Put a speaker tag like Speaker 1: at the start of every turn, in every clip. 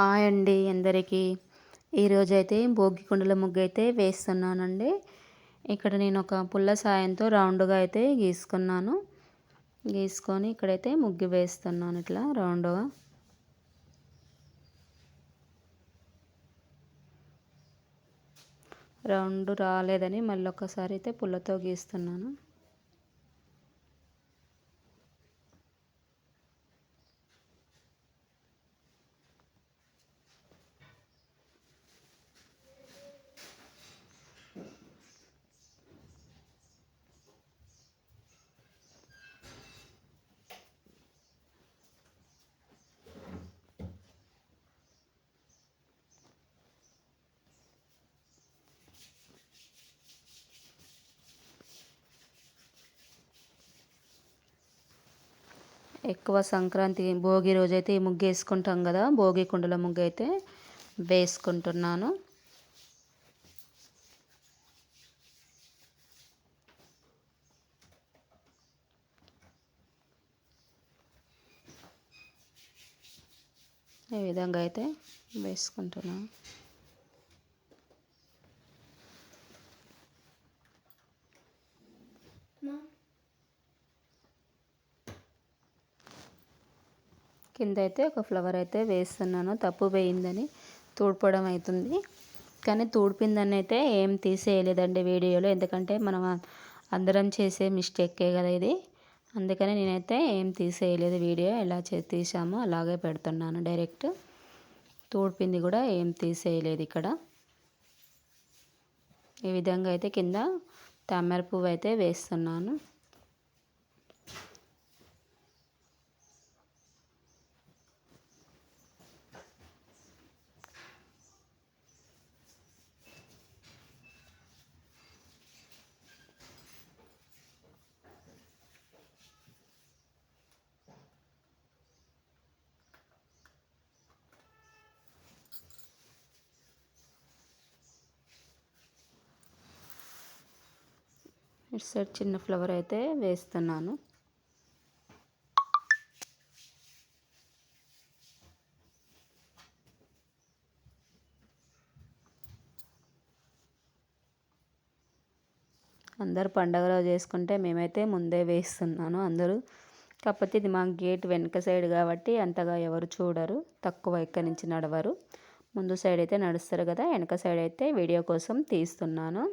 Speaker 1: Hi అండి అందరికీ. ఈరోజైతే భోగి కుండల ముగ్గు అయితే వేస్తున్నానండి. ఇక్కడ నేను ఒక పుల్ల సాయంతో రౌండ్గా అయితే గీసుకున్నాను. గీసుకొని ఇక్కడైతే ముగ్గు వేస్తున్నాను ఇట్లా రౌండ్గా. రౌండ్ రాలేదని మళ్ళీ ఒకసారి అయితే పుల్లతో గీస్తున్నాను. ఎక్కువ సంక్రాంతి భోగి రోజైతే ఈ ముగ్గు వేసుకుంటాం కదా భోగి కుండల ముగ్గు అయితే వేసుకుంటున్నాను. ఈ విధంగా అయితే వేసుకుంటున్నాను. కింద అయితే ఒక ఫ్లవర్ అయితే వేస్తున్నాను. తప్పు పోయిందని తూడ్పడం అవుతుంది కానీ తూడిపిందని అయితే ఏం తీసేయలేదండి వీడియోలో. ఎందుకంటే మనం అందరం చేసే మిస్టేకే కదా ఇది. అందుకని నేనైతే ఏం తీసేయలేదు వీడియో. ఎలా చే తీసామో అలాగే పెడుతున్నాను డైరెక్ట్. తూడిపింది కూడా ఏం తీసేయలేదు ఇక్కడ. ఈ విధంగా అయితే కింద తామర పువ్వు అయితే వేస్తున్నాను. ఇటు సైడ్ చిన్న ఫ్లవర్ అయితే వేస్తున్నాను. అందరు పండగలో చేసుకుంటే మేమైతే ముందే వేస్తున్నాను అందరూ. కాకపోతే ఇది మా గేట్ వెనక సైడ్ కాబట్టి అంతగా ఎవరు చూడరు తక్కువ ఎక్కడి నుంచి నడవరు. ముందు సైడ్ అయితే నడుస్తారు కదా వెనక సైడ్ అయితే వీడియో కోసం తీస్తున్నాను.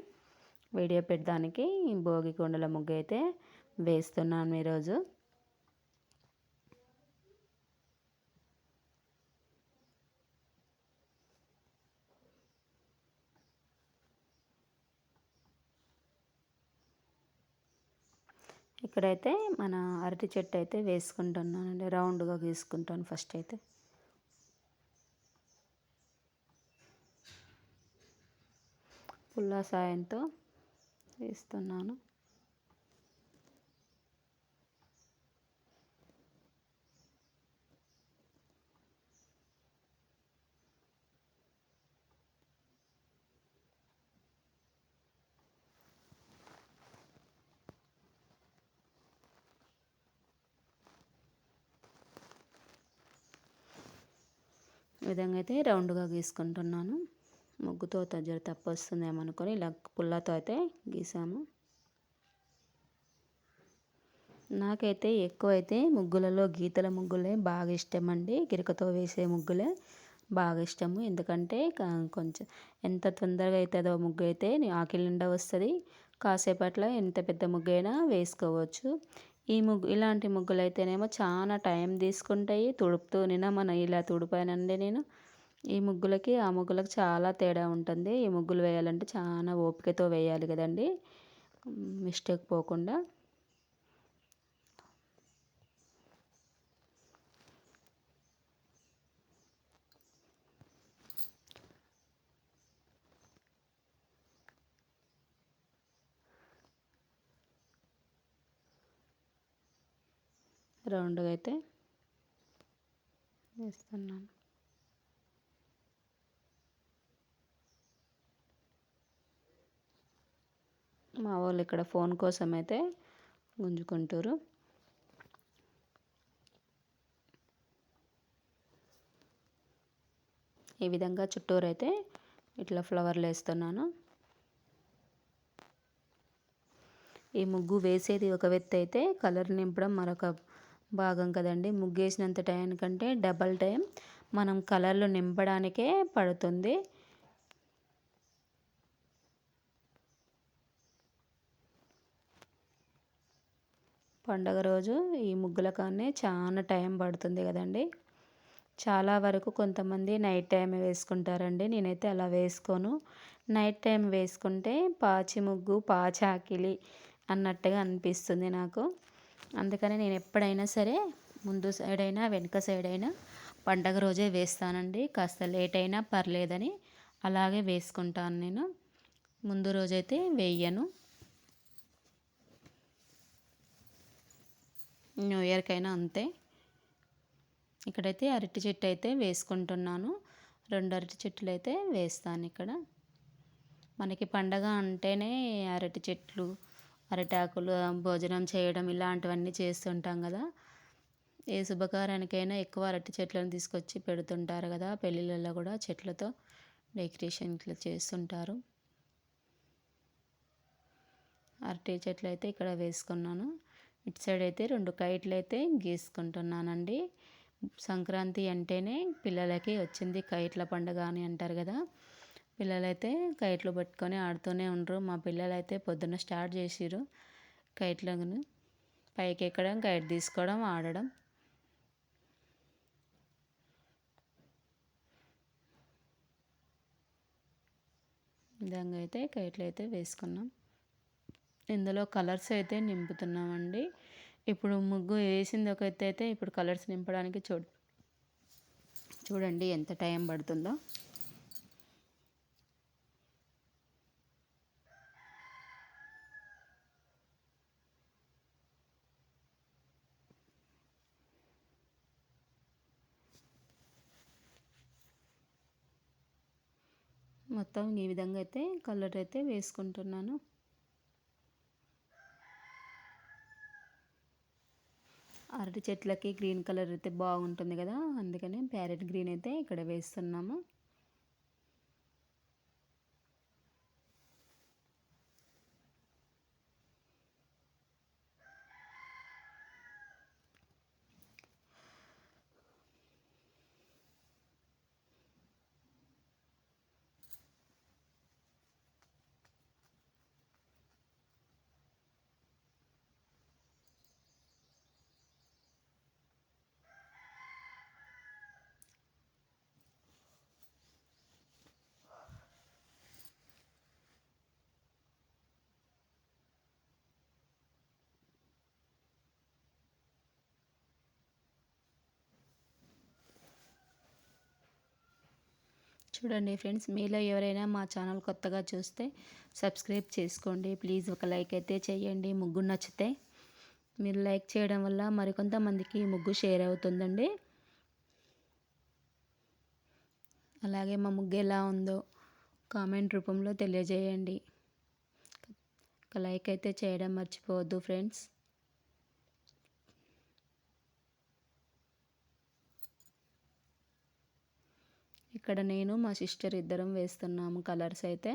Speaker 1: వీడియో పెట్టడానికి భోగి కొండల ముగ్గు అయితే వేస్తున్నాను ఈరోజు. ఇక్కడైతే మన అరటి చెట్టు అయితే వేసుకుంటున్నానండి. రౌండ్గా గీసుకుంటాను ఫస్ట్ అయితే. పుల్ల సాయంతో వేస్తున్నాను. విధంగా అయితే రౌండ్గా గీసుకుంటున్నాను. ముగ్గుతో జర తప్పు వస్తుందేమో అనుకొని ఇలా పుల్లతో అయితే గీసాము. నాకైతే ఎక్కువైతే ముగ్గులలో గీతల ముగ్గులే బాగా ఇష్టం అండి గిరకతో వేసే ముగ్గులే బాగా ఇష్టము. ఎందుకంటే కొంచెం ఎంత తొందరగా అవుతుందో ముగ్గు అయితే ఆకిలి నిండా వస్తుంది. కాసేపట్లో ఎంత పెద్ద ముగ్గు అయినా వేసుకోవచ్చు. ఈ ముగ్గు ఇలాంటి ముగ్గులు అయితేనేమో చాలా టైం తీసుకుంటాయి. తుడుపుతూ నిన్న ఇలా తుడిపానండి నేను. ఈ ముగ్గులకి ఆ ముగ్గులకు చాలా తేడా ఉంటుంది. ఈ ముగ్గులు వేయాలంటే చాలా ఓపికతో వేయాలి కదండి. మిస్టేక్ పోకుండా. రౌండ్గా అయితే వేస్తున్నాను. మా వాళ్ళు ఇక్కడ ఫోన్ కోసం అయితే గుంజుకుంటారు. ఈ విధంగా చుట్టూరు అయితే ఇట్లా ఫ్లవర్లు వేస్తున్నాను. ఈ ముగ్గు వేసేది ఒక వ్యక్తి అయితే కలర్ నింపడం మరొక భాగం కదండి. ముగ్గు వేసినంత టైం కంటే డబల్ టైం మనం కలర్లు నింపడానికే పడుతుంది. పండగ రోజు ఈ ముగ్గుల కానీ చాలా టైం పడుతుంది కదండి. చాలా వరకు కొంతమంది నైట్ టైం వేసుకుంటారండి. నేనైతే అలా వేసుకోను. నైట్ టైం వేసుకుంటే పాచి ముగ్గు పాచాకిలి అన్నట్టుగా అనిపిస్తుంది నాకు. అందుకని నేను ఎప్పుడైనా సరే ముందు సైడ్ అయినా వెనుక సైడ్ అయినా పండగ రోజే వేస్తానండి. కాస్త లేట్ అయినా పర్లేదని అలాగే వేసుకుంటాను నేను. ముందు రోజైతే వేయను. న్యూ ఇయర్కైనా అంతే. ఇక్కడైతే అరటి చెట్టు అయితే వేసుకుంటున్నాను. రెండు అరటి చెట్లు అయితే వేస్తాను ఇక్కడ. మనకి పండగ అంటేనే అరటి చెట్లు అరటాకులు భోజనం చేయడం ఇలాంటివన్నీ చేస్తుంటాం కదా. ఏ శుభకార్యానికైనా ఎక్కువ అరటి చెట్లను తీసుకొచ్చి పెడుతుంటారు కదా పెళ్ళిళ్ళల్లో కూడా చెట్లతో డెకరేషన్ ఇట్లా చేస్తుంటారు. అరటి చెట్లు అయితే ఇక్కడ వేసుకున్నాను. ఇటు సైడ్ అయితే రెండు కైట్లు అయితే గీసుకుంటున్నానండి. సంక్రాంతి అంటేనే పిల్లలకి వచ్చింది కైట్ల పండుగ అని అంటారు కదా. పిల్లలైతే కైట్లు పట్టుకొని ఆడుతూనే ఉండరు. మా పిల్లలైతే పొద్దున్న స్టార్ట్ చేసిరు కైట్లను. పైకి ఎక్కడం కైట్ తీసుకోవడం ఆడడం. విధంగా అయితే కైట్లు అయితే వేసుకున్నాం. ఇందులో కలర్స్ అయితే నింపుతున్నామండి. ఇప్పుడు ముగ్గు వేసింది ఒక ఎత్తు అయితే ఇప్పుడు కలర్స్ నింపడానికి చూ చూడండి ఎంత టైం పడుతుందో. మొత్తం ఈ విధంగా అయితే కలర్ అయితే వేసుకుంటున్నాను. అరటి చెట్లకి గ్రీన్ కలర్ అయితే బాగుంటుంది కదా అందుకని ప్యారెట్ గ్రీన్ అయితే ఇక్కడ వేస్తున్నాము. చూడండి ఫ్రెండ్స్ మీలో ఎవరైనా మా ఛానల్ కొత్తగా చూస్తే సబ్స్క్రైబ్ చేసుకోండి. ప్లీజ్ ఒక లైక్ అయితే చేయండి. ముగ్గు నచ్చితే మీరు లైక్ చేయడం వల్ల మరికొంతమందికి ముగ్గు షేర్ అవుతుందండి. అలాగే మా ముగ్గు ఎలా ఉందో కామెంట్ రూపంలో తెలియజేయండి. ఒక లైక్ అయితే చేయడం మర్చిపోవద్దు ఫ్రెండ్స్. ఇక్కడ నేను మా సిస్టర్ ఇద్దరం వేస్తున్నాము కలర్స్ అయితే.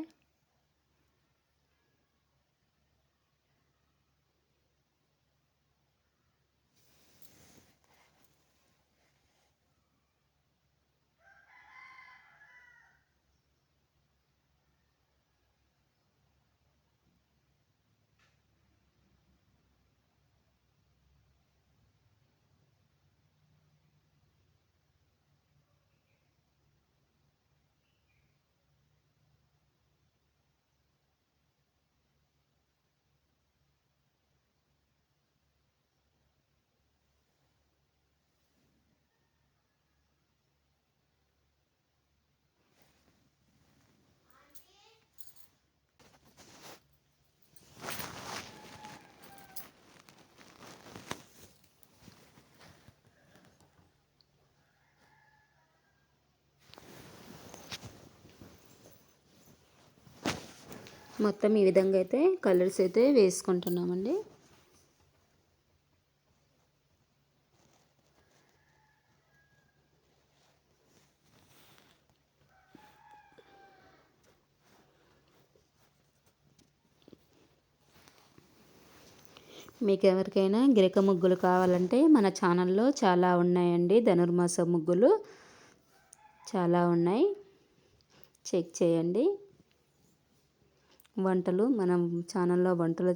Speaker 1: మొత్తం ఈ విధంగా అయితే కలర్స్ అయితే వేసుకుంటున్నామండి. మీకు ఎవరికైనా గిరక ముగ్గులు కావాలంటే మన ఛానల్లో చాలా ఉన్నాయండి. ధనుర్మాస ముగ్గులు చాలా ఉన్నాయి. చెక్ చేయండి. వంటలు మనం ఛానల్లో వంటల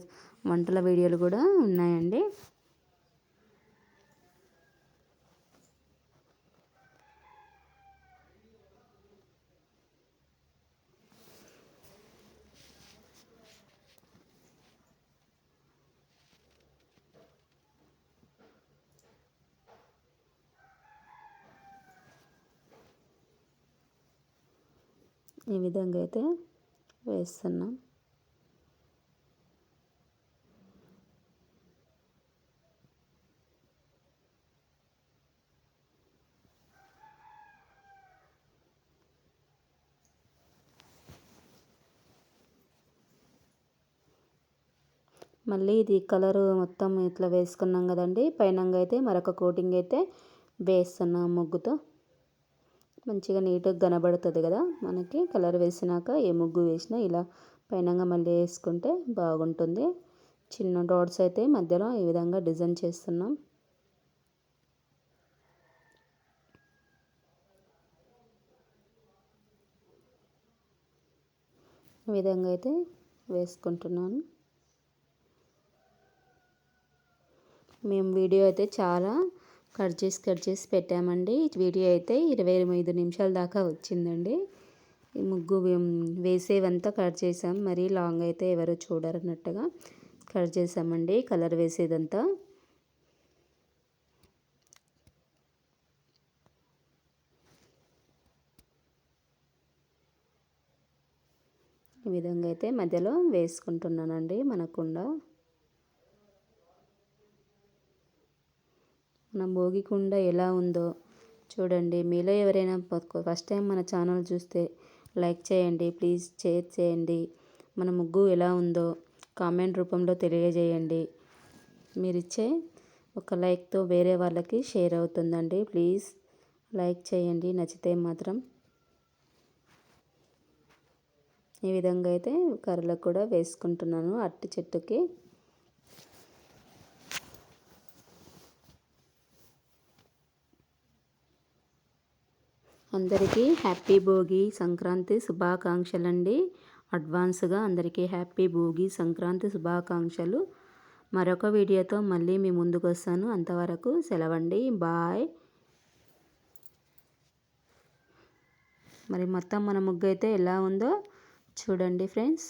Speaker 1: వంటల వీడియోలు కూడా ఉన్నాయండి. ఈ విధంగా అయితే వేస్తున్నాం. మళ్ళీ ఇది కలరు మొత్తం ఇట్లా వేసుకున్నాం కదండి. పైనంగా అయితే మరొక కోటింగ్ అయితే వేస్తున్నాం ముగ్గుతో. మంచిగా నీట్గా కనబడుతుంది కదా మనకి. కలర్ వేసినాక ఏ ముగ్గు వేసినా ఇలా పైనంగా మళ్ళీ వేసుకుంటే బాగుంటుంది. చిన్న డాట్స్ అయితే మధ్యలో ఈ విధంగా డిజైన్ చేస్తున్నాం. ఈ విధంగా అయితే వేసుకుంటున్నాను. మేము వీడియో అయితే చాలా కట్ చేసి కట్ చేసి పెట్టామండి. వీడియో అయితే ఇరవై ఐదు నిమిషాల దాకా వచ్చిందండి. ఈ ముగ్గు వేసేవంతా కట్ చేసాం. మరీ లాంగ్ అయితే ఎవరు చూడరన్నట్టుగా కట్ చేసామండి. కలర్ వేసేదంతా. ఈ విధంగా అయితే మధ్యలో వేసుకుంటున్నానండి. మనకుండా మన భోగికుండ ఎలా ఉందో చూడండి. మీలో ఎవరైనా ఫస్ట్ టైం మన ఛానల్ చూస్తే లైక్ చేయండి ప్లీజ్ షేర్ చేయండి. మన ముగ్గు ఎలా ఉందో కామెంట్ రూపంలో తెలియజేయండి. మీరిచ్చే ఒక లైక్తో వేరే వాళ్ళకి షేర్ అవుతుందండి. ప్లీజ్ లైక్ చేయండి. నచ్చితే మాత్రం ఈ విధంగా అయితే కర్రలకు కూడా వేసుకుంటున్నాను. అట్టి చెట్టుకి అందరికీ హ్యాపీ భోగి సంక్రాంతి శుభాకాంక్షలు అండి అడ్వాన్స్గా అందరికీ హ్యాపీ భోగి సంక్రాంతి శుభాకాంక్షలు. మరొక వీడియోతో మళ్ళీ మీ ముందుకు వస్తాను. అంతవరకు సెలవండి. బాయ్. మరి మొత్తం మన ముగ్గు అయితే ఎలా ఉందో చూడండి ఫ్రెండ్స్.